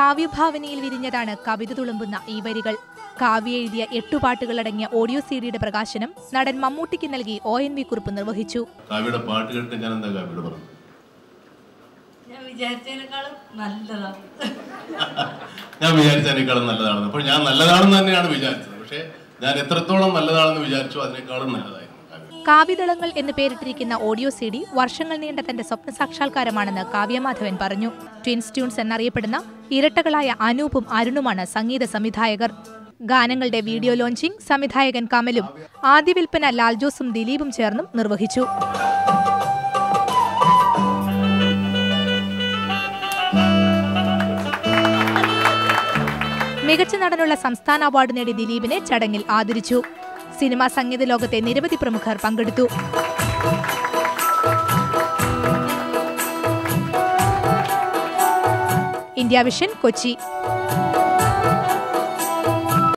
കാവ്യഭാവനയിൽ വിരിഞ്ഞതാണ് കവിത തുളുമ്പുന്ന ഈ വരികൾ. കാവ്യ എഴുതിയ എട്ടു പാട്ടുകളടങ്ങിയ ഓഡിയോ സീഡിയുടെ പ്രകാശനം നടൻ മമ്മൂട്ടിക്ക് നൽകി ഒ എൻ വി കുറിപ്പ് നിർവഹിച്ചു. കാവ്യയുടെ പാട്ട് കേട്ട് ഞാൻ എന്താ കാവ്യയുടെ പറഞ്ഞു ഞാൻ വിചാരിച്ചതിനേക്കാളും നല്ലതാണ് ഞാൻ വിചാരിച്ചതിനേക്കാളും നല്ലതാണെന്ന്. അപ്പോൾ ഞാൻ നല്ലതാണെന്ന് തന്നെയാണ് വിചാരിച്ചത്. പക്ഷേ ഞാൻ എത്രത്തോളം നല്ലതാണെന്ന് വിചാരിച്ചു അതിനേക്കാളും നല്ലതായിരുന്നു കാവ്യ കാവ്യദളങ്ങൾ എന്ന് പേരിട്ടിരിക്കുന്ന ഓഡിയോ സി ഡി വർഷങ്ങൾ നീണ്ട തന്റെ സ്വപ്ന സാക്ഷാത്കാരമാണെന്ന് കാവ്യമാധവൻ പറഞ്ഞു. ട്വിൻസ് ട്യൂൺസ് എന്നറിയപ്പെടുന്ന ഇരട്ടകളായ അനൂപും അരുണുമാണ് സംഗീത സംവിധായകർ. ഗാനങ്ങളുടെ വീഡിയോ ലോഞ്ചിംഗ് സംവിധായകൻ കമലും ആദ്യ വിൽപ്പന ലാൽജോസും ദിലീപും ചേർന്നും നിർവഹിച്ചു. മികച്ച നടനുള്ള സംസ്ഥാന അവാർഡ് നേടി ദിലീപിനെ ചടങ്ങിൽ ആദരിച്ചു. സിനിമാ സംഗീത ലോകത്തെ നിരവധി പ്രമുഖർ പങ്കെടുത്തു. India vision Kochi.